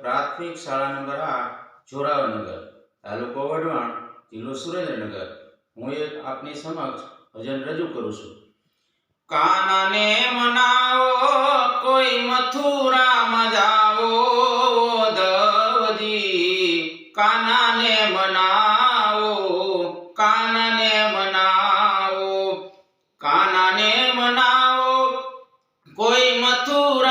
પ્રાથમિક શાળા નંબર આઠ જોરાવનગર તાલુકો વઢવાણ, જિલ્લો સુરેન્દ્રનગર. હું એક આપની સમક્ષ ભજન રજૂ કરું છું. કાનાને મનાવો, કોઈ મથુરામાં જાવો, દવજી. કાનાને મનાવો કાનાને મનાવો કાનાને મનાવો, કોઈ મથુરામાં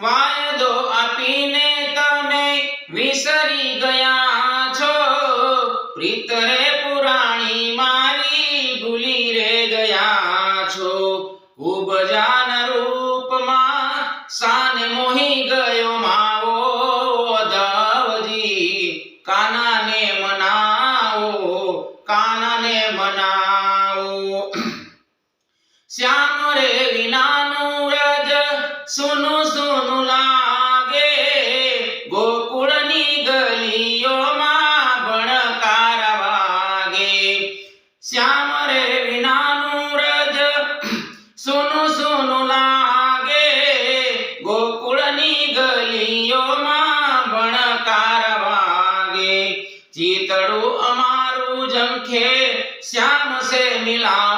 વાયદો આપીને તમે વિસરી ગયા છો. પ્રીતરે પુરાણી મારી ભૂલી રે ગયા છો. ખૂબ રૂપમાં સાન મોહી ગયો માવો દાવજી કાનાને મનાવો કાનાને મનાવો. રજ સુનું સુનું લાગે. ગોકુળની ગલીઓમાં ભણકાર વાગે. શ્યામ રે વિનાનું રજ સુનું સુનું લાગે. ગોકુળની ગલીઓમાં ભણકાર વાગે. ચિતડું અમારું જમખે શ્યામ સે મિલાવો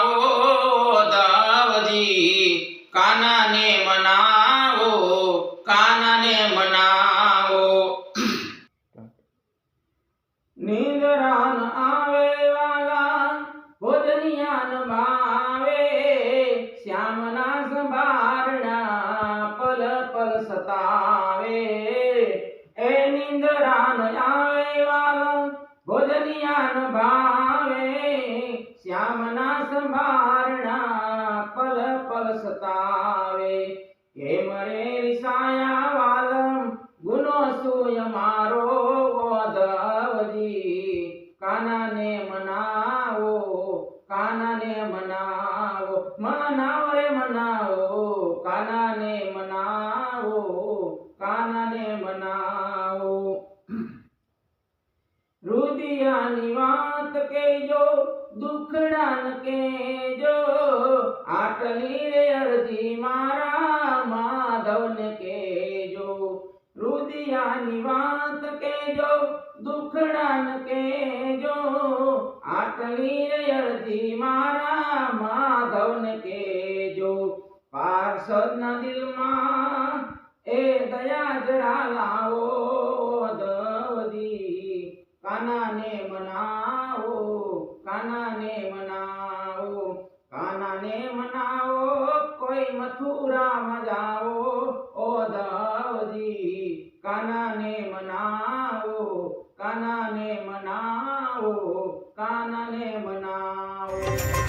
સતાવે એ નિંદરાન આવે વાલા ભોજનિયાન ભાવે. શ્યામના સંભારણા પલ પલ સતાવે. કેમ મરે રિસાયા વાલમ ગુનો સુય મારો ગોધવજી. કાનાને મનાવો કાનાને મનાવો મનાવો રે મનાવો, કાનાને મનાવો. કાનાને મનાવો. રુદિયાની વાત કેજો દુખડાન કેજો આટલી રે અરજી મારા માધવને કેજો રુદિયાની વાત કેજો દુખડાન કેજો આટલી રે અરજી મારા માધવને કેજો પાર્ષદના દિલમાં દયા જરા લાવો દવદી કાનાને મનાવો કાનાને મનાવો કાનાને મનાવો, કોઈ મથુરામાં જાઓ, ઓ દવદી કાનાને મનાવો કાનાને મનાવો કાનાને મનાવો.